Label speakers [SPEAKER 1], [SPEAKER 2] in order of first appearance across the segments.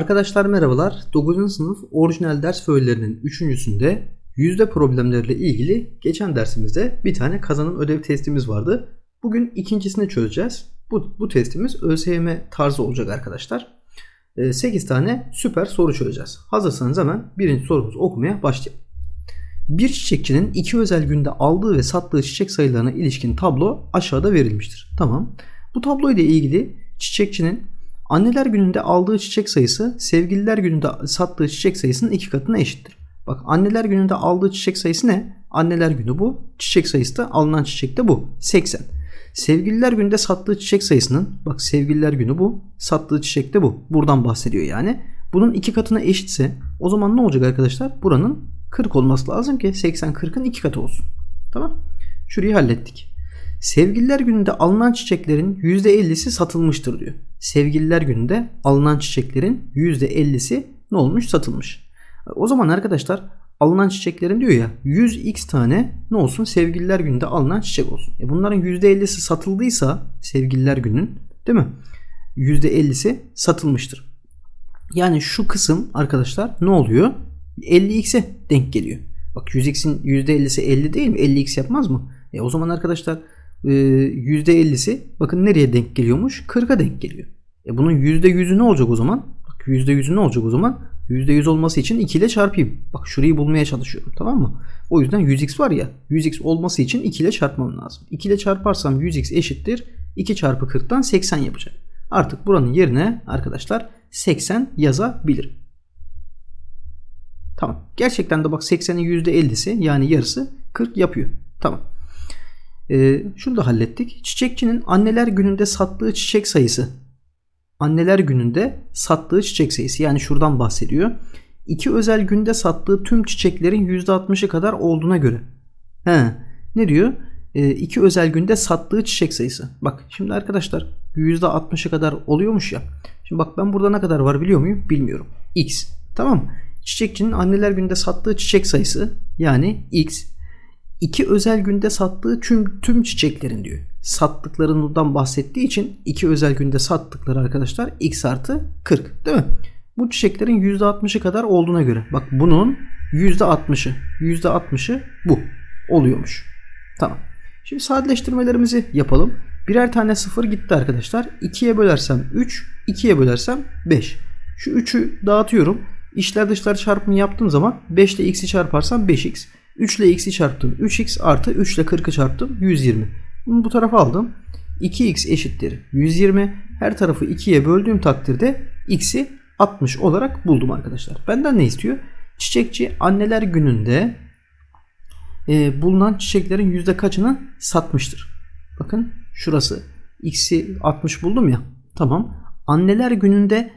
[SPEAKER 1] Arkadaşlar merhabalar. 9. sınıf orijinal ders föylerinin 3.sünde yüzde problemleriyle ilgili geçen dersimizde bir tane kazanım ödev testimiz vardı. Bugün ikincisini çözeceğiz. Bu, bu testimiz ÖSYM tarzı olacak arkadaşlar. 8 tane süper soru çözeceğiz. Hazırsanız hemen birinci sorumuzu okumaya başlayalım. Bir çiçekçinin iki özel günde aldığı ve sattığı çiçek sayılarına ilişkin tablo aşağıda verilmiştir. Tamam. Bu tablo ile ilgili çiçekçinin Anneler gününde aldığı çiçek sayısı sevgililer gününde sattığı çiçek sayısının iki katına eşittir. Bak anneler gününde aldığı çiçek sayısı ne? Anneler günü bu. Çiçek sayısı da alınan çiçek de bu. 80. Sevgililer gününde sattığı çiçek sayısının bak sevgililer günü bu. Sattığı çiçek de bu. Buradan bahsediyor yani. Bunun iki katına eşitse o zaman ne olacak arkadaşlar? Buranın 40 olması lazım ki 80 40'ın iki katı olsun. Tamam. Şurayı hallettik. Sevgililer gününde alınan çiçeklerin %50'si satılmıştır diyor. Sevgililer gününde alınan çiçeklerin %50'si ne olmuş satılmış. O zaman arkadaşlar alınan çiçeklerin diyor ya 100x tane ne olsun sevgililer gününde alınan çiçek olsun. E bunların %50'si satıldıysa sevgililer günün değil mi? %50'si satılmıştır. Yani şu kısım arkadaşlar ne oluyor? 50x'e denk geliyor. Bak 100x'in %50'si 50 değil mi? 50x yapmaz mı? E o zaman arkadaşlar %50'si ee, bakın nereye denk geliyormuş? 40'a denk geliyor. E bunun %100'ü ne olacak o zaman? Bak %100'ü ne olacak o zaman? %100 olması için 2 ile çarpayım. Bak şurayı bulmaya çalışıyorum tamam mı? O yüzden 100x var ya 100x olması için 2 ile çarpmam lazım. 2 ile çarparsam 100x eşittir 2 çarpı 40'tan 80 yapacak. Artık buranın yerine arkadaşlar 80 yazabilirim. Tamam. Gerçekten de bak 80'in %50'si yani yarısı 40 yapıyor. Tamam. Ee, şunu da hallettik. Çiçekçinin anneler gününde sattığı çiçek sayısı. Anneler gününde sattığı çiçek sayısı. Yani şuradan bahsediyor. İki özel günde sattığı tüm çiçeklerin %60'ı kadar olduğuna göre. He, ne diyor? E, iki özel günde sattığı çiçek sayısı. Bak şimdi arkadaşlar %60'ı kadar oluyormuş ya. Şimdi bak ben burada ne kadar var biliyor muyum? Bilmiyorum. X. Tamam Çiçekçinin anneler günde sattığı çiçek sayısı yani X iki özel günde sattığı tüm, tüm çiçeklerin diyor. Sattıklarından bahsettiği için iki özel günde sattıkları arkadaşlar x artı 40 değil mi? Bu çiçeklerin %60'ı kadar olduğuna göre. Bak bunun %60'ı %60'ı bu oluyormuş. Tamam. Şimdi sadeleştirmelerimizi yapalım. Birer tane sıfır gitti arkadaşlar. 2'ye bölersem 3, 2'ye bölersem 5. Şu 3'ü dağıtıyorum. İşler dışlar çarpımı yaptığım zaman 5 ile x'i çarparsam 5x. 3 ile x'i çarptım. 3x artı 3 ile 40'ı çarptım. 120. Bunu bu tarafa aldım. 2x eşittir 120. Her tarafı 2'ye böldüğüm takdirde x'i 60 olarak buldum arkadaşlar. Benden ne istiyor? Çiçekçi anneler gününde e, bulunan çiçeklerin yüzde kaçını satmıştır. Bakın şurası. X'i 60 buldum ya. Tamam. Anneler gününde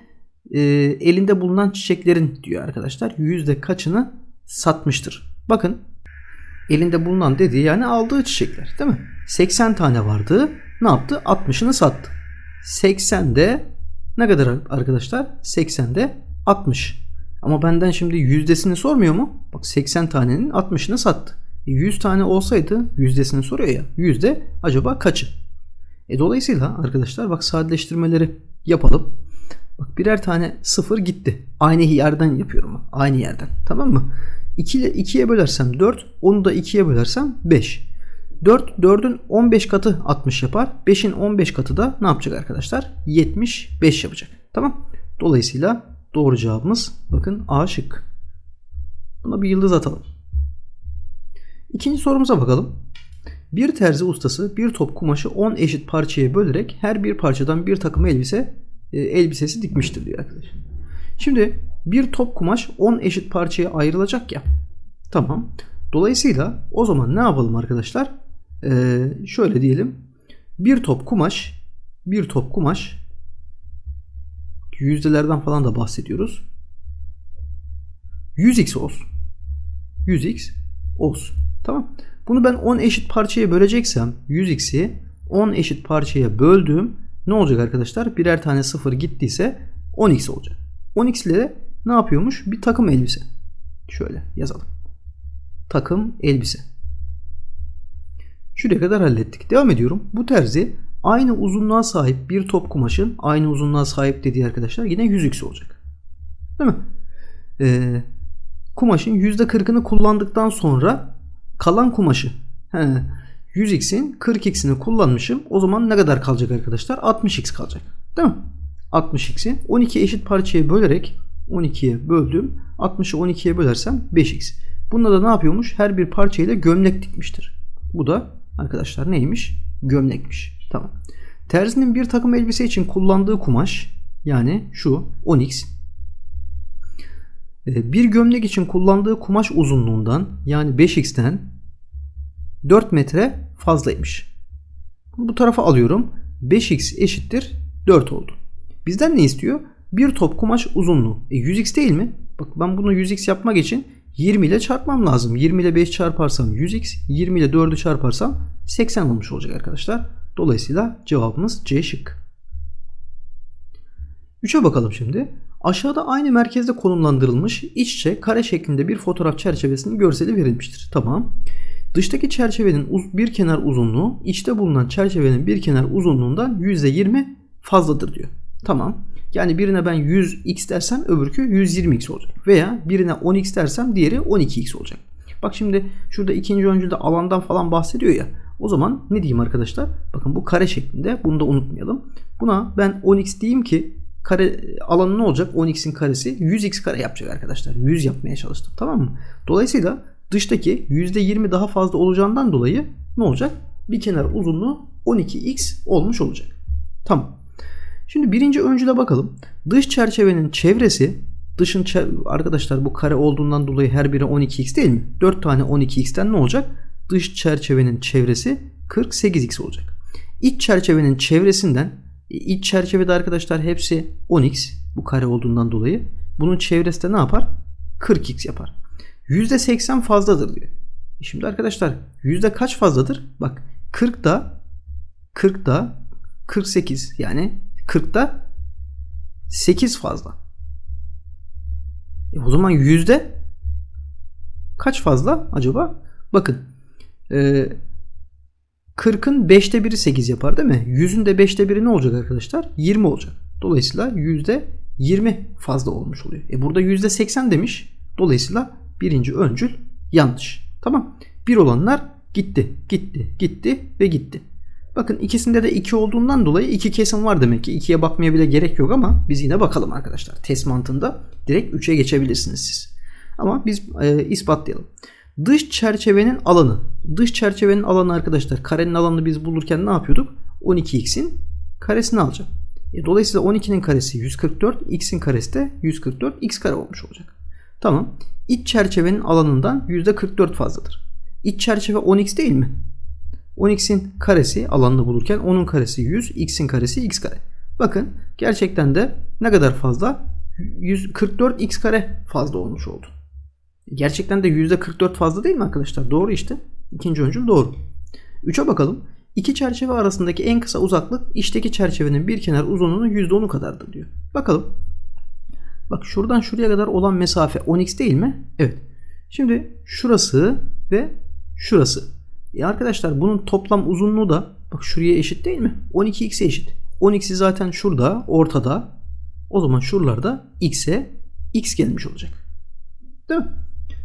[SPEAKER 1] e, elinde bulunan çiçeklerin diyor arkadaşlar. Yüzde kaçını satmıştır. Bakın elinde bulunan dediği yani aldığı çiçekler değil mi? 80 tane vardı. Ne yaptı? 60'ını sattı. 80'de ne kadar arkadaşlar? 80'de 60. Ama benden şimdi yüzdesini sormuyor mu? Bak 80 tanenin 60'ını sattı. 100 e, tane olsaydı yüzdesini soruyor ya. Yüzde acaba kaçı? E dolayısıyla arkadaşlar bak sadeleştirmeleri yapalım. Bak birer tane sıfır gitti. Aynı yerden yapıyorum. Aynı yerden. Tamam mı? 2 ile 2'ye bölersem 4, onu da 2'ye bölersem 5. 4, 4'ün 15 katı 60 yapar. 5'in 15 katı da ne yapacak arkadaşlar? 75 yapacak. Tamam. Dolayısıyla doğru cevabımız bakın A şık. Buna bir yıldız atalım. İkinci sorumuza bakalım. Bir terzi ustası bir top kumaşı 10 eşit parçaya bölerek her bir parçadan bir takım elbise e, elbisesi dikmiştir diyor arkadaşlar. Şimdi bir top kumaş 10 eşit parçaya ayrılacak ya. Tamam. Dolayısıyla o zaman ne yapalım arkadaşlar? Ee, şöyle diyelim. Bir top kumaş bir top kumaş yüzdelerden falan da bahsediyoruz. 100x olsun. 100x olsun. Tamam. Bunu ben 10 eşit parçaya böleceksem 100x'i 10 eşit parçaya böldüğüm ne olacak arkadaşlar? Birer tane sıfır gittiyse 10x olacak. 10x ile ne yapıyormuş? Bir takım elbise. Şöyle yazalım. Takım elbise. Şuraya kadar hallettik. Devam ediyorum. Bu terzi aynı uzunluğa sahip bir top kumaşın aynı uzunluğa sahip dediği arkadaşlar yine 100x olacak. Değil mi? Ee, kumaşın %40'ını kullandıktan sonra kalan kumaşı he, 100x'in 40x'ini kullanmışım. O zaman ne kadar kalacak arkadaşlar? 60x kalacak. Değil mi? 60x'i 12 eşit parçaya bölerek 12'ye böldüm. 60'ı 12'ye bölersem 5x. Bunda da ne yapıyormuş? Her bir parçayla gömlek dikmiştir. Bu da arkadaşlar neymiş? Gömlekmiş. Tamam. Terzinin bir takım elbise için kullandığı kumaş yani şu 10x ee, bir gömlek için kullandığı kumaş uzunluğundan yani 5x'ten 4 metre fazlaymış. Bu tarafa alıyorum. 5x eşittir 4 oldu. Bizden ne istiyor? Bir top kumaş uzunluğu. E 100x değil mi? Bak ben bunu 100x yapmak için 20 ile çarpmam lazım. 20 ile 5 çarparsam 100x, 20 ile 4'ü çarparsam 80 olmuş olacak arkadaşlar. Dolayısıyla cevabımız C şık. 3'e bakalım şimdi. Aşağıda aynı merkezde konumlandırılmış iç içe kare şeklinde bir fotoğraf çerçevesinin görseli verilmiştir. Tamam. Dıştaki çerçevenin bir kenar uzunluğu içte bulunan çerçevenin bir kenar uzunluğundan %20 fazladır diyor. Tamam. Yani birine ben 100x dersem öbürkü 120x olacak. Veya birine 10x dersem diğeri 12x olacak. Bak şimdi şurada ikinci öncülde alandan falan bahsediyor ya. O zaman ne diyeyim arkadaşlar? Bakın bu kare şeklinde. Bunu da unutmayalım. Buna ben 10x diyeyim ki kare alanı ne olacak? 10x'in karesi 100x kare yapacak arkadaşlar. 100 yapmaya çalıştım. Tamam mı? Dolayısıyla dıştaki %20 daha fazla olacağından dolayı ne olacak? Bir kenar uzunluğu 12x olmuş olacak. Tamam. Şimdi birinci öncüle bakalım. Dış çerçevenin çevresi dışın arkadaşlar bu kare olduğundan dolayı her biri 12x değil mi? 4 tane 12x'ten ne olacak? Dış çerçevenin çevresi 48x olacak. İç çerçevenin çevresinden iç çerçevede arkadaşlar hepsi 10x bu kare olduğundan dolayı. Bunun çevresi de ne yapar? 40x yapar. %80 fazladır diyor. Şimdi arkadaşlar yüzde kaç fazladır? Bak 40 da 40 da 48 yani 40'da 8 fazla. E o zaman yüzde kaç fazla acaba? Bakın e, 40'ın 5'te 1'i 8 yapar değil mi? 100'ün de 5'te 1'i ne olacak arkadaşlar? 20 olacak. Dolayısıyla yüzde 20 fazla olmuş oluyor. E burada yüzde 80 demiş. Dolayısıyla birinci öncül yanlış. Tamam. Bir olanlar gitti, gitti, gitti ve gitti. Bakın ikisinde de 2 olduğundan dolayı 2 kesim var demek ki. 2'ye bakmaya bile gerek yok ama biz yine bakalım arkadaşlar. Test mantığında direkt 3'e geçebilirsiniz siz. Ama biz e, ispatlayalım. Dış çerçevenin alanı. Dış çerçevenin alanı arkadaşlar. Karenin alanını biz bulurken ne yapıyorduk? 12x'in karesini alacağım. E, dolayısıyla 12'nin karesi 144, x'in karesi de 144 x kare olmuş olacak. Tamam. İç çerçevenin alanından %44 fazladır. İç çerçeve 10x değil mi? 10x'in karesi alanını bulurken onun karesi 100, x'in karesi x kare. Bakın gerçekten de ne kadar fazla? 144 x kare fazla olmuş oldu. Gerçekten de %44 fazla değil mi arkadaşlar? Doğru işte. İkinci öncül doğru. 3'e bakalım. İki çerçeve arasındaki en kısa uzaklık içteki çerçevenin bir kenar uzunluğunun %10'u kadardır diyor. Bakalım. Bak şuradan şuraya kadar olan mesafe 10x değil mi? Evet. Şimdi şurası ve şurası. E arkadaşlar bunun toplam uzunluğu da bak şuraya eşit değil mi? 12x'e eşit. 10x'i zaten şurada ortada. O zaman şuralarda x'e x gelmiş olacak. Değil mi?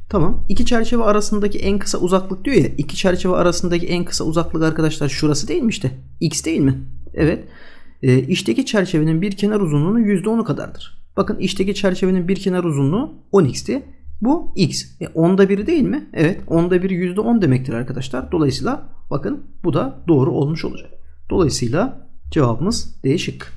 [SPEAKER 1] Tamam. İki çerçeve arasındaki en kısa uzaklık diyor ya. İki çerçeve arasındaki en kısa uzaklık arkadaşlar şurası değil mi işte? X değil mi? Evet. E, içteki çerçevenin bir kenar uzunluğunun %10'u kadardır. Bakın içteki çerçevenin bir kenar uzunluğu 10x'ti. Bu x. E, onda biri değil mi? Evet. Onda biri %10 demektir arkadaşlar. Dolayısıyla bakın bu da doğru olmuş olacak. Dolayısıyla cevabımız D şık.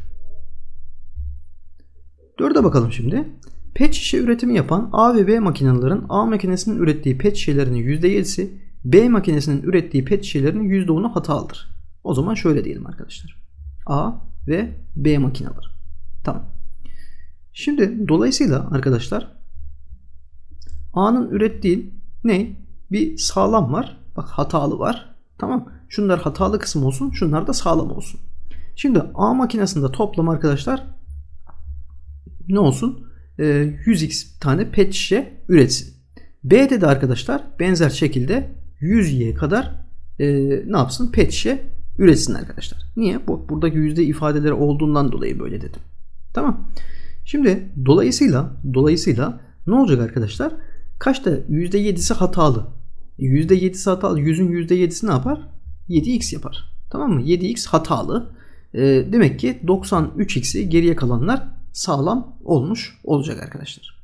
[SPEAKER 1] Dörde bakalım şimdi. Pet şişe üretimi yapan A ve B makinelerin A makinesinin ürettiği pet şişelerinin %7'si B makinesinin ürettiği pet şişelerinin %10'u hatalıdır. O zaman şöyle diyelim arkadaşlar. A ve B makineleri. Tamam. Şimdi dolayısıyla arkadaşlar A'nın ürettiği ne? Bir sağlam var. Bak hatalı var. Tamam. Şunlar hatalı kısım olsun. Şunlar da sağlam olsun. Şimdi A makinesinde toplam arkadaşlar ne olsun? 100x e, tane pet şişe üretsin. B'de de arkadaşlar benzer şekilde 100y kadar e, ne yapsın? Pet şişe üretsin arkadaşlar. Niye? Bu buradaki yüzde ifadeleri olduğundan dolayı böyle dedim. Tamam. Şimdi dolayısıyla dolayısıyla ne olacak arkadaşlar? Kaçta? %7'si hatalı. E, %7'si hatalı. 100'ün %7'si ne yapar? 7x yapar. Tamam mı? 7x hatalı. E, demek ki 93x'i geriye kalanlar sağlam olmuş olacak arkadaşlar.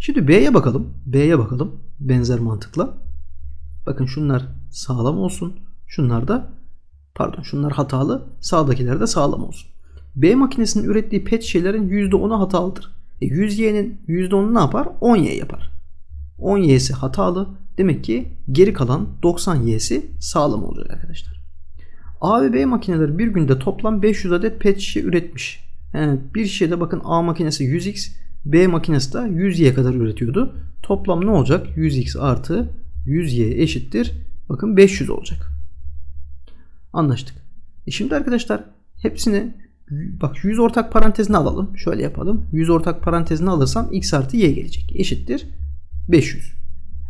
[SPEAKER 1] Şimdi B'ye bakalım. B'ye bakalım. Benzer mantıkla. Bakın şunlar sağlam olsun. Şunlar da pardon şunlar hatalı. Sağdakiler de sağlam olsun. B makinesinin ürettiği pet şişelerin %10'u hatalıdır. E 100y'nin %10'u ne yapar? 10y yapar. 10y'si hatalı. Demek ki geri kalan 90y'si sağlam olacak arkadaşlar. A ve B makineleri bir günde toplam 500 adet pet şişe üretmiş. Yani bir şişede bakın A makinesi 100x, B makinesi de 100y kadar üretiyordu. Toplam ne olacak? 100x artı 100y eşittir. Bakın 500 olacak. Anlaştık. E şimdi arkadaşlar hepsini bak 100 ortak parantezine alalım. Şöyle yapalım. 100 ortak parantezine alırsam x artı y gelecek. Eşittir 500.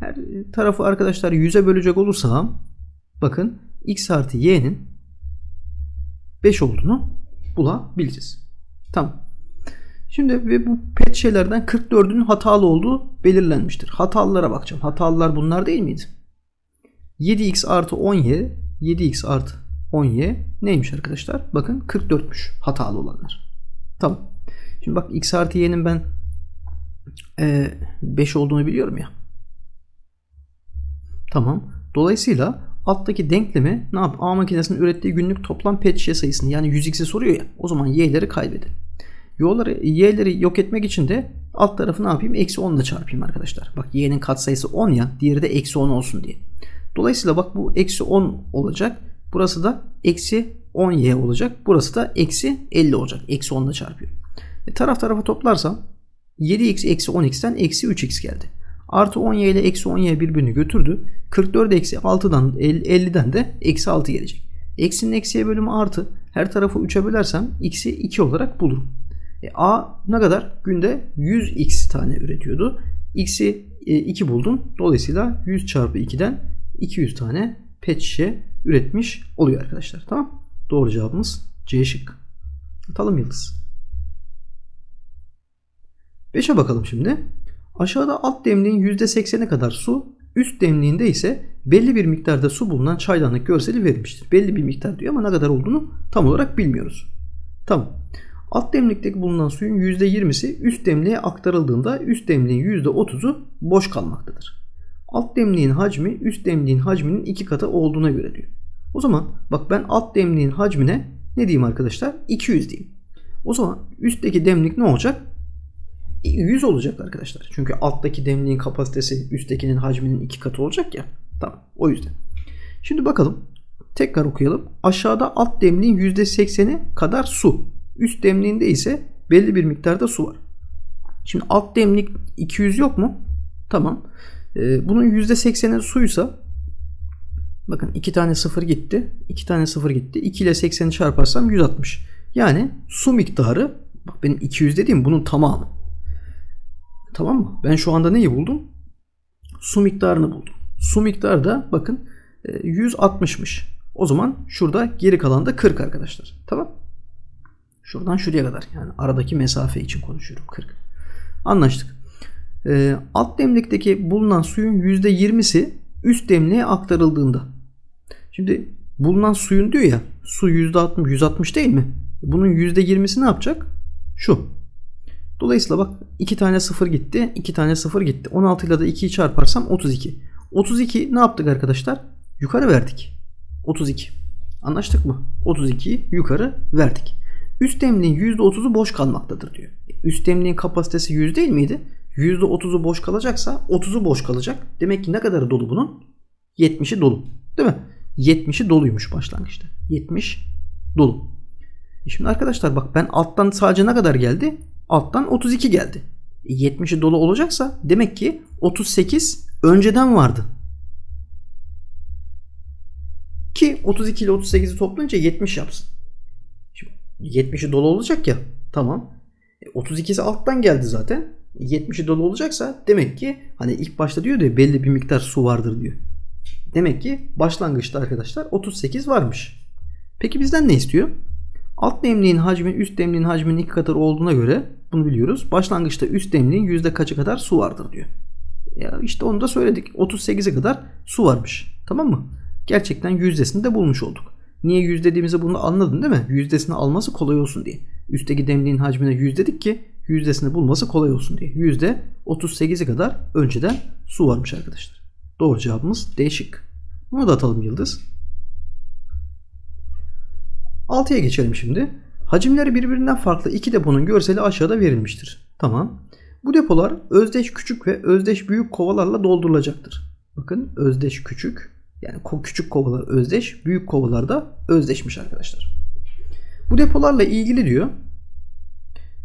[SPEAKER 1] Her tarafı arkadaşlar 100'e bölecek olursam bakın x artı y'nin 5 olduğunu bulabiliriz. Tamam. Şimdi ve bu pet şeylerden 44'ünün hatalı olduğu belirlenmiştir. Hatalılara bakacağım. Hatalılar bunlar değil miydi? 7x artı 10y 7x artı 10y neymiş arkadaşlar? Bakın 44'müş hatalı olanlar. Tamam. Şimdi bak x artı y'nin ben 5 olduğunu biliyorum ya. Tamam. Dolayısıyla alttaki denklemi ne yap? A makinesinin ürettiği günlük toplam pet şişe sayısını yani 100x'i soruyor ya. O zaman y'leri kaybedelim. Y'leri, y'leri yok etmek için de alt tarafı ne yapayım? Eksi 10 ile çarpayım arkadaşlar. Bak y'nin katsayısı 10 ya. Diğeri de eksi 10 olsun diye. Dolayısıyla bak bu eksi 10 olacak. Burası da eksi 10y olacak. Burası da eksi 50 olacak. Eksi 10 ile çarpıyorum. E, taraf tarafa toplarsam 7x eksi 10x'ten eksi 3x geldi. Artı 10y ile eksi 10y birbirini götürdü. 44 eksi 6'dan 50'den de eksi 6 gelecek. Eksinin eksiye bölümü artı. Her tarafı 3'e bölersem x'i 2 olarak bulurum. E, A ne kadar? Günde 100x tane üretiyordu. X'i e, 2 buldum. Dolayısıyla 100 çarpı 2'den 200 tane pet şişe üretmiş oluyor arkadaşlar. Tamam. Doğru cevabımız C şık. Atalım yıldız. 5'e bakalım şimdi. Aşağıda alt demliğin %80'e kadar su, üst demliğinde ise belli bir miktarda su bulunan çaydanlık görseli verilmiştir. Belli bir miktar diyor ama ne kadar olduğunu tam olarak bilmiyoruz. Tamam. Alt demlikteki bulunan suyun %20'si üst demliğe aktarıldığında üst demliğin %30'u boş kalmaktadır. Alt demliğin hacmi üst demliğin hacminin iki katı olduğuna göre diyor. O zaman bak ben alt demliğin hacmine ne diyeyim arkadaşlar? 200 diyeyim. O zaman üstteki demlik ne olacak? 100 olacak arkadaşlar. Çünkü alttaki demliğin kapasitesi üsttekinin hacminin iki katı olacak ya. Tamam o yüzden. Şimdi bakalım. Tekrar okuyalım. Aşağıda alt demliğin %80'i kadar su. Üst demliğinde ise belli bir miktarda su var. Şimdi alt demlik 200 yok mu? Tamam. Ee, bunun %80'i suysa bakın 2 tane 0 gitti. 2 tane 0 gitti. 2 ile 80'i çarparsam 160. Yani su miktarı bak benim 200 dediğim bunun tamamı. Tamam mı? Ben şu anda neyi buldum? Su miktarını buldum. Su miktarı da bakın 160'mış. O zaman şurada geri kalan da 40 arkadaşlar. Tamam. Şuradan şuraya kadar. Yani aradaki mesafe için konuşuyorum. 40. Anlaştık. E, alt demlikteki bulunan suyun %20'si üst demliğe aktarıldığında. Şimdi bulunan suyun diyor ya su %60, 160 değil mi? Bunun %20'si ne yapacak? Şu. Dolayısıyla bak 2 tane 0 gitti. 2 tane 0 gitti. 16 ile de 2'yi çarparsam 32. 32 ne yaptık arkadaşlar? Yukarı verdik. 32. Anlaştık mı? 32'yi yukarı verdik. Üst demliğin %30'u boş kalmaktadır diyor. Üst demliğin kapasitesi 100 değil miydi? %30'u boş kalacaksa 30'u boş kalacak. Demek ki ne kadarı dolu bunun? 70'i dolu. Değil mi? 70'i doluymuş başlangıçta. 70 dolu. E şimdi arkadaşlar bak ben alttan sadece ne kadar geldi? Alttan 32 geldi. E 70'i dolu olacaksa demek ki 38 önceden vardı. Ki 32 ile 38'i toplayınca 70 yapsın. Şimdi 70'i dolu olacak ya. Tamam. E 32'si alttan geldi zaten. 70'i dolu olacaksa demek ki hani ilk başta diyor ya belli bir miktar su vardır diyor. Demek ki başlangıçta arkadaşlar 38 varmış. Peki bizden ne istiyor? Alt demliğin hacmi üst demliğin hacminin iki katı olduğuna göre Bunu biliyoruz. Başlangıçta üst demliğin yüzde kaçı kadar su vardır diyor. Ya işte onu da söyledik. 38'e kadar su varmış. Tamam mı? Gerçekten yüzdesini de bulmuş olduk. Niye yüz dediğimizi bunu anladın değil mi? Yüzdesini alması kolay olsun diye. Üstteki demliğin hacmine yüz dedik ki yüzdesini bulması kolay olsun diye. Yüzde 38'e kadar önceden su varmış arkadaşlar. Doğru cevabımız D şık. Bunu da atalım yıldız. 6'ya geçelim şimdi. Hacimleri birbirinden farklı iki deponun görseli aşağıda verilmiştir. Tamam. Bu depolar özdeş küçük ve özdeş büyük kovalarla doldurulacaktır. Bakın özdeş küçük yani küçük kovalar özdeş, büyük kovalar da özdeşmiş arkadaşlar. Bu depolarla ilgili diyor.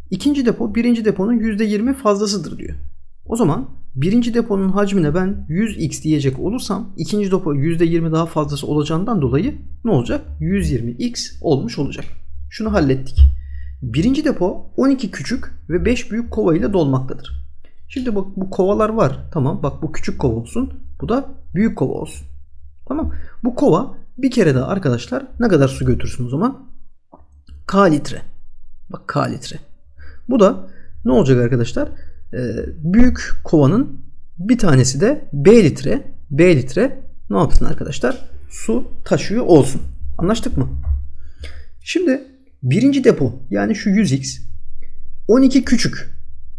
[SPEAKER 1] İkinci depo birinci deponun %20 fazlasıdır diyor. O zaman birinci deponun hacmine ben 100x diyecek olursam ikinci depo %20 daha fazlası olacağından dolayı ne olacak? 120x olmuş olacak. Şunu hallettik. Birinci depo 12 küçük ve 5 büyük kova ile dolmaktadır. Şimdi bak bu kovalar var. Tamam bak bu küçük kova olsun. Bu da büyük kova olsun. Tamam. Bu kova bir kere daha arkadaşlar ne kadar su götürsün o zaman? K litre. Bak K litre. Bu da ne olacak arkadaşlar? Ee, büyük kovanın bir tanesi de B litre. B litre ne yapsın arkadaşlar? Su taşıyor olsun. Anlaştık mı? Şimdi birinci depo yani şu 100x 12 küçük.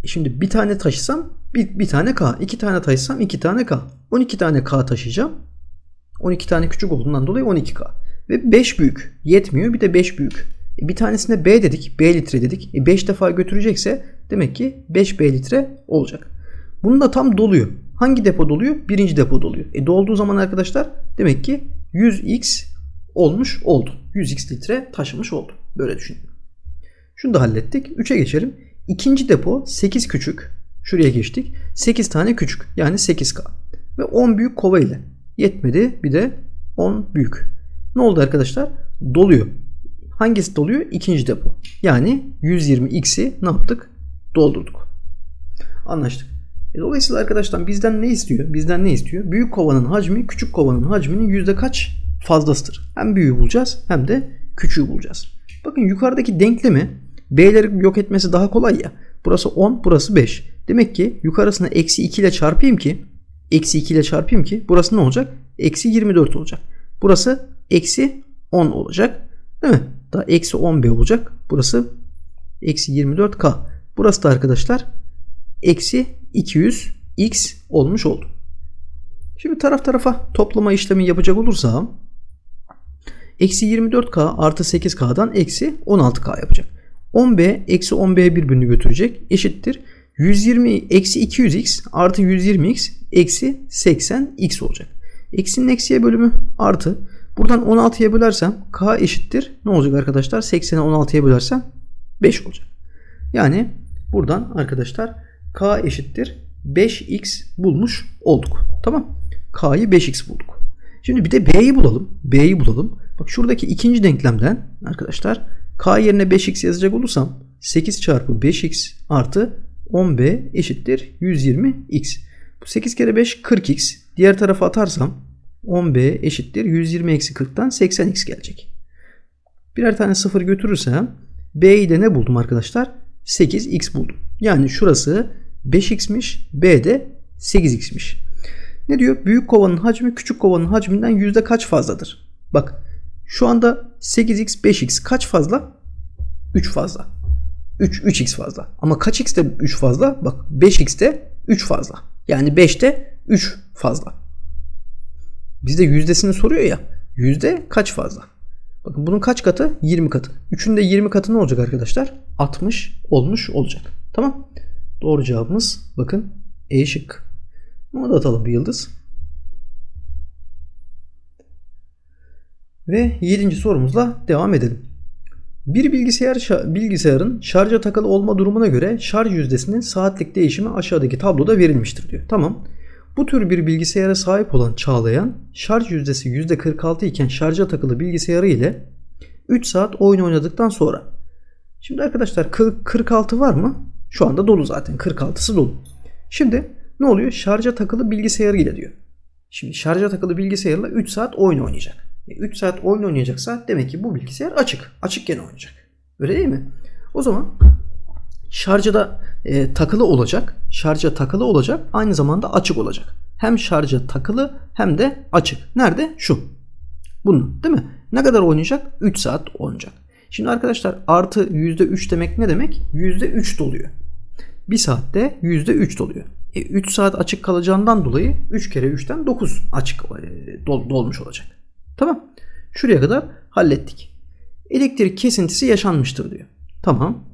[SPEAKER 1] Şimdi bir tane taşısam bir, bir tane K. iki tane taşısam iki tane K. 12 tane K taşıyacağım. 12 tane küçük olduğundan dolayı 12K. Ve 5 büyük. Yetmiyor bir de 5 büyük. Bir tanesine B dedik. B litre dedik. E 5 defa götürecekse demek ki 5 B litre olacak. Bunun da tam doluyor. Hangi depo doluyor? Birinci depo doluyor. E dolduğu zaman arkadaşlar demek ki 100x olmuş oldu. 100x litre taşımış oldu. Böyle düşünün. Şunu da hallettik. 3'e geçelim. İkinci depo 8 küçük. Şuraya geçtik. 8 tane küçük. Yani 8K. Ve 10 büyük kova ile. Yetmedi. Bir de 10 büyük. Ne oldu arkadaşlar? Doluyor. Hangisi doluyor? İkinci depo. Yani 120x'i ne yaptık? Doldurduk. Anlaştık. E dolayısıyla arkadaşlar bizden ne istiyor? Bizden ne istiyor? Büyük kovanın hacmi küçük kovanın hacminin yüzde kaç fazlasıdır? Hem büyüğü bulacağız hem de küçüğü bulacağız. Bakın yukarıdaki denklemi B'leri yok etmesi daha kolay ya. Burası 10, burası 5. Demek ki yukarısına eksi 2 ile çarpayım ki eksi 2 ile çarpayım ki burası ne olacak? Eksi 24 olacak. Burası eksi 10 olacak. Değil mi? Daha eksi 10B olacak. Burası eksi 24K. Burası da arkadaşlar eksi 200X olmuş oldu. Şimdi taraf tarafa toplama işlemi yapacak olursam eksi 24K artı 8K'dan eksi 16K yapacak. 10B eksi 10B birbirini götürecek. Eşittir. 120 eksi 200x artı 120x eksi 80x olacak. Eksinin eksiye bölümü artı. Buradan 16'ya bölersem k eşittir. Ne olacak arkadaşlar? 80'i 16'ya bölersem 5 olacak. Yani buradan arkadaşlar k eşittir 5x bulmuş olduk. Tamam. K'yı 5x bulduk. Şimdi bir de b'yi bulalım. B'yi bulalım. Bak şuradaki ikinci denklemden arkadaşlar k yerine 5x yazacak olursam 8 çarpı 5x artı 10b eşittir 120x. Bu 8 kere 5 40x. Diğer tarafa atarsam 10b eşittir 120 eksi 40'tan 80x gelecek. Birer tane sıfır götürürsem b'yi de ne buldum arkadaşlar? 8x buldum. Yani şurası 5x'miş b de 8x'miş. Ne diyor? Büyük kovanın hacmi küçük kovanın hacminden yüzde kaç fazladır? Bak şu anda 8x 5x kaç fazla? 3 fazla. 3 3x fazla. Ama kaç x de 3 fazla? Bak 5x de 3 fazla. Yani 5 de 3 fazla. Bizde yüzdesini soruyor ya. Yüzde kaç fazla? Bakın bunun kaç katı? 20 katı. 3'ün de 20 katı ne olacak arkadaşlar? 60 olmuş olacak. Tamam. Doğru cevabımız bakın E şık. Bunu da atalım bir yıldız. Ve 7. sorumuzla devam edelim. Bir bilgisayar bilgisayarın şarja takılı olma durumuna göre şarj yüzdesinin saatlik değişimi aşağıdaki tabloda verilmiştir diyor. Tamam. Bu tür bir bilgisayara sahip olan Çağlayan şarj yüzdesi %46 iken şarja takılı bilgisayarı ile 3 saat oyun oynadıktan sonra. Şimdi arkadaşlar 46 var mı? Şu anda dolu zaten. 46'sı dolu. Şimdi ne oluyor? Şarja takılı bilgisayarı ile diyor. Şimdi şarja takılı bilgisayarla 3 saat oyun oynayacak. 3 saat oyun oynayacaksa demek ki bu bilgisayar açık. Açık gene oynayacak. Öyle değil mi? O zaman Şarja da e, takılı olacak. Şarja takılı olacak. Aynı zamanda açık olacak. Hem şarja takılı hem de açık. Nerede? Şu. Bunun değil mi? Ne kadar oynayacak? 3 saat oynayacak. Şimdi arkadaşlar artı %3 demek ne demek? %3 doluyor. 1 saatte %3 doluyor. E, 3 saat açık kalacağından dolayı 3 kere 3'ten 9 açık e, dol, dolmuş olacak. Tamam. Şuraya kadar hallettik. Elektrik kesintisi yaşanmıştır diyor. Tamam.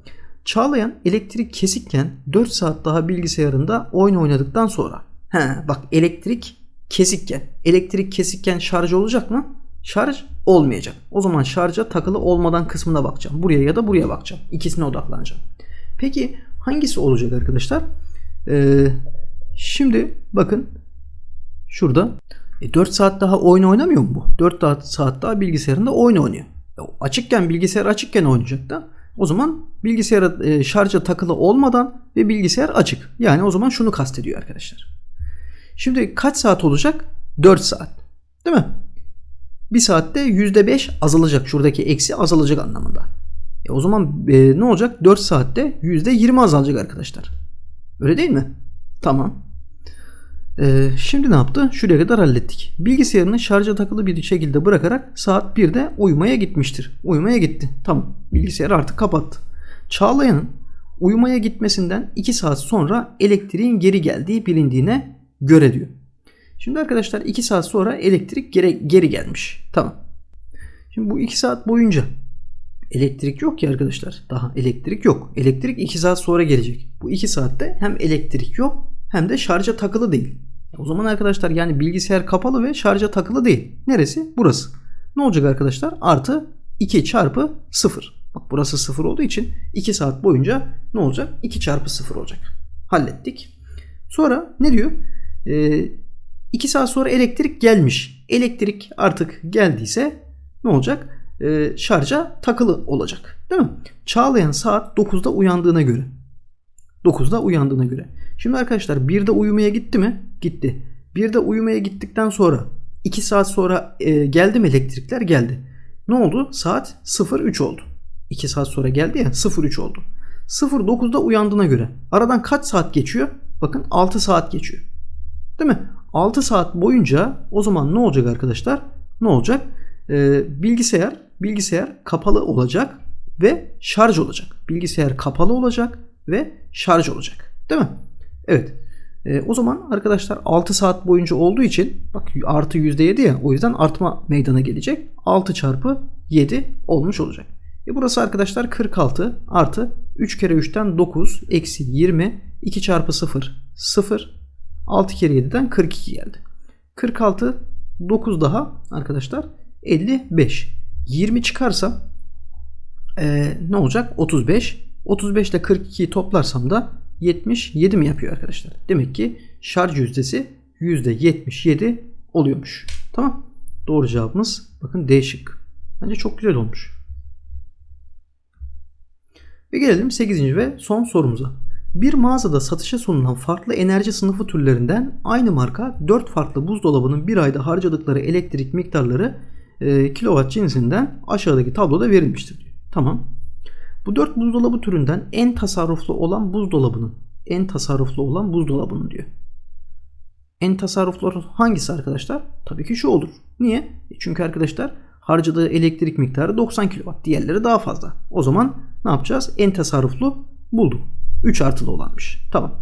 [SPEAKER 1] Çağlayan elektrik kesikken 4 saat daha bilgisayarında oyun oynadıktan sonra. He, bak elektrik kesikken. Elektrik kesikken şarj olacak mı? Şarj olmayacak. O zaman şarja takılı olmadan kısmına bakacağım. Buraya ya da buraya bakacağım. İkisine odaklanacağım. Peki hangisi olacak arkadaşlar? Ee, şimdi bakın şurada e, 4 saat daha oyun oynamıyor mu bu? 4 saat daha bilgisayarında oyun oynuyor. E, açıkken bilgisayar açıkken oynayacak da o zaman bilgisayara e, şarja takılı olmadan ve bilgisayar açık. Yani o zaman şunu kastediyor arkadaşlar. Şimdi kaç saat olacak? 4 saat. Değil mi? Bir saatte %5 azalacak. Şuradaki eksi azalacak anlamında. E o zaman e, ne olacak? 4 saatte %20 azalacak arkadaşlar. Öyle değil mi? Tamam. E, şimdi ne yaptı? Şuraya kadar hallettik. Bilgisayarını şarja takılı bir şekilde bırakarak saat 1'de uyumaya gitmiştir. Uyumaya gitti. Tamam. Bilgisayar artık kapattı. Çağlayan'ın uyumaya gitmesinden 2 saat sonra elektriğin geri geldiği bilindiğine göre diyor. Şimdi arkadaşlar 2 saat sonra elektrik geri, geri gelmiş. Tamam. Şimdi bu 2 saat boyunca elektrik yok ki arkadaşlar. Daha elektrik yok. Elektrik 2 saat sonra gelecek. Bu 2 saatte hem elektrik yok hem de şarja takılı değil. O zaman arkadaşlar yani bilgisayar kapalı ve şarja takılı değil. Neresi? Burası. Ne olacak arkadaşlar? Artı 2 çarpı 0. Bak burası 0 olduğu için 2 saat boyunca ne olacak? 2 çarpı 0 olacak. Hallettik. Sonra ne diyor? Ee, 2 saat sonra elektrik gelmiş. Elektrik artık geldiyse ne olacak? Ee, şarja takılı olacak. Değil mi? Çağlayan saat 9'da uyandığına göre. 9'da uyandığına göre. Şimdi arkadaşlar 1'de uyumaya gitti mi? Gitti. 1'de uyumaya gittikten sonra 2 saat sonra e, geldi mi elektrikler? Geldi. Ne oldu? Saat 03 oldu. 2 saat sonra geldi ya 03 oldu. 09'da uyandığına göre aradan kaç saat geçiyor? Bakın 6 saat geçiyor. Değil mi? 6 saat boyunca o zaman ne olacak arkadaşlar? Ne olacak? Ee, bilgisayar bilgisayar kapalı olacak ve şarj olacak. Bilgisayar kapalı olacak ve şarj olacak. Değil mi? Evet. Ee, o zaman arkadaşlar 6 saat boyunca olduğu için bak artı %7 ya o yüzden artma meydana gelecek. 6 çarpı 7 olmuş olacak. E burası arkadaşlar 46 artı 3 kere 3'ten 9 eksi 20 2 çarpı 0 0 6 kere 7'den 42 geldi. 46 9 daha arkadaşlar 55. 20 çıkarsa e, ne olacak? 35. 35 ile 42'yi toplarsam da 77 mi yapıyor arkadaşlar? Demek ki şarj yüzdesi %77 oluyormuş. Tamam. Doğru cevabımız bakın D şık. Bence çok güzel olmuş. Ve gelelim 8. ve son sorumuza. Bir mağazada satışa sunulan farklı enerji sınıfı türlerinden aynı marka 4 farklı buzdolabının bir ayda harcadıkları elektrik miktarları e, kilowatt cinsinden aşağıdaki tabloda verilmiştir diyor. Tamam. Bu 4 buzdolabı türünden en tasarruflu olan buzdolabının en tasarruflu olan buzdolabının diyor. En tasarruflu hangisi arkadaşlar? Tabii ki şu olur. Niye? E çünkü arkadaşlar harcadığı elektrik miktarı 90 kW. Diğerleri daha fazla. O zaman ne yapacağız? En tasarruflu bulduk. 3 artılı olanmış. Tamam.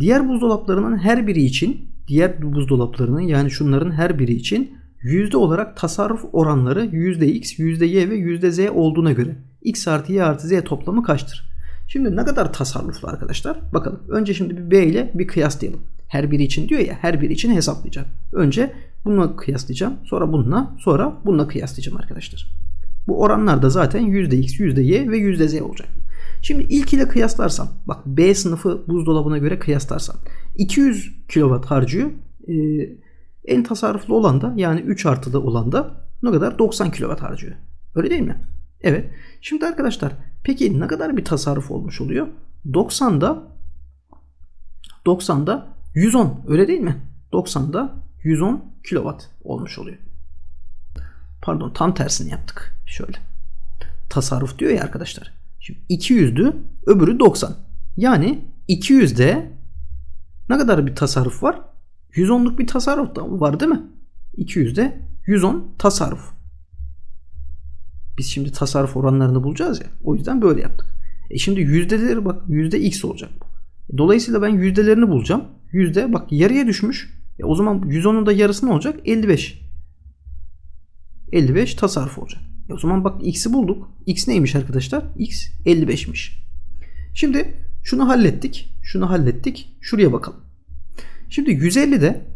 [SPEAKER 1] Diğer buzdolaplarının her biri için diğer buzdolaplarının yani şunların her biri için yüzde olarak tasarruf oranları yüzde x, yüzde y ve yüzde z olduğuna göre x artı y artı z toplamı kaçtır? Şimdi ne kadar tasarruflu arkadaşlar? Bakalım. Önce şimdi bir b ile bir kıyaslayalım. Her biri için diyor ya her biri için hesaplayacağım. Önce bununla kıyaslayacağım. Sonra bununla sonra bununla kıyaslayacağım arkadaşlar. Bu oranlar da zaten %x, %y ve %z olacak. Şimdi ilk ile kıyaslarsam bak B sınıfı buzdolabına göre kıyaslarsam 200 kW harcıyor. Ee, en tasarruflu olan da yani 3 artıda olan da ne kadar 90 kW harcıyor. Öyle değil mi? Evet. Şimdi arkadaşlar peki ne kadar bir tasarruf olmuş oluyor? 90'da 90'da 110 öyle değil mi? 90'da 110 kW olmuş oluyor. Pardon tam tersini yaptık. Şöyle. Tasarruf diyor ya arkadaşlar. Şimdi 200'dü, öbürü 90. Yani 200'de ne kadar bir tasarruf var? 110'luk bir tasarruf da var değil mi? 200'de 110 tasarruf. Biz şimdi tasarruf oranlarını bulacağız ya. O yüzden böyle yaptık. E şimdi yüzdeleri bak yüzde x olacak. E Dolayısıyla ben yüzdelerini bulacağım. Yüzde bak yarıya düşmüş. E o zaman 110'un da yarısı ne olacak? 55. 55 tasarruf olacak. E o zaman bak x'i bulduk. x neymiş arkadaşlar? x 55'miş. Şimdi şunu hallettik. Şunu hallettik. Şuraya bakalım. Şimdi 150'de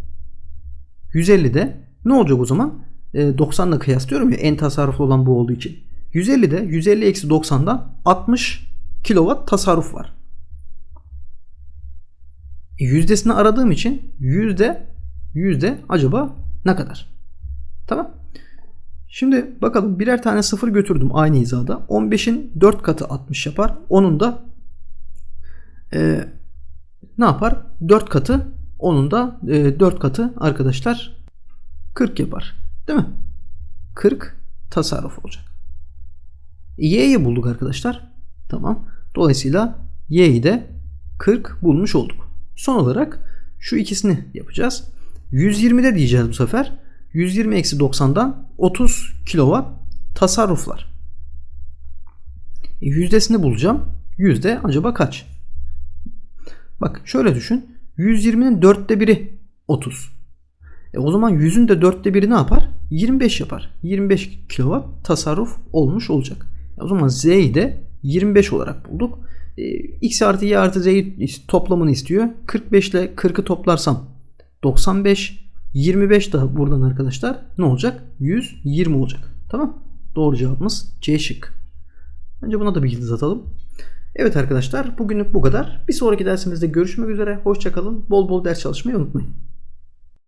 [SPEAKER 1] 150'de ne olacak o zaman? E, 90 ile kıyaslıyorum ya en tasarruflu olan bu olduğu için. 150'de 150 eksi 90'dan 60 kilowatt tasarruf var. E, yüzdesini aradığım için yüzde yüzde acaba ne kadar? Tamam. Şimdi bakalım birer tane sıfır götürdüm aynı hizada. 15'in 4 katı 60 yapar. Onun da e, ne yapar? 4 katı onun da e, 4 katı arkadaşlar 40 yapar. Değil mi? 40 tasarruf olacak. Y'yi bulduk arkadaşlar. Tamam. Dolayısıyla Y'yi de 40 bulmuş olduk. Son olarak şu ikisini yapacağız. 120'de diyeceğiz bu sefer. 120 eksi 90'dan 30 kilowatt tasarruflar. E, yüzdesini bulacağım. Yüzde acaba kaç? Bak şöyle düşün. 120'nin dörtte biri 30. E o zaman 100'ün de dörtte biri ne yapar? 25 yapar. 25 kilowatt tasarruf olmuş olacak. E o zaman Z'yi de 25 olarak bulduk. E, X artı Y artı Z'yi toplamını istiyor. 45 ile 40'ı toplarsam 95 25 daha buradan arkadaşlar ne olacak? 120 olacak. Tamam. Doğru cevabımız C şık. Önce buna da bir yıldız atalım. Evet arkadaşlar bugünlük bu kadar. Bir sonraki dersimizde görüşmek üzere. Hoşçakalın. Bol bol ders çalışmayı unutmayın.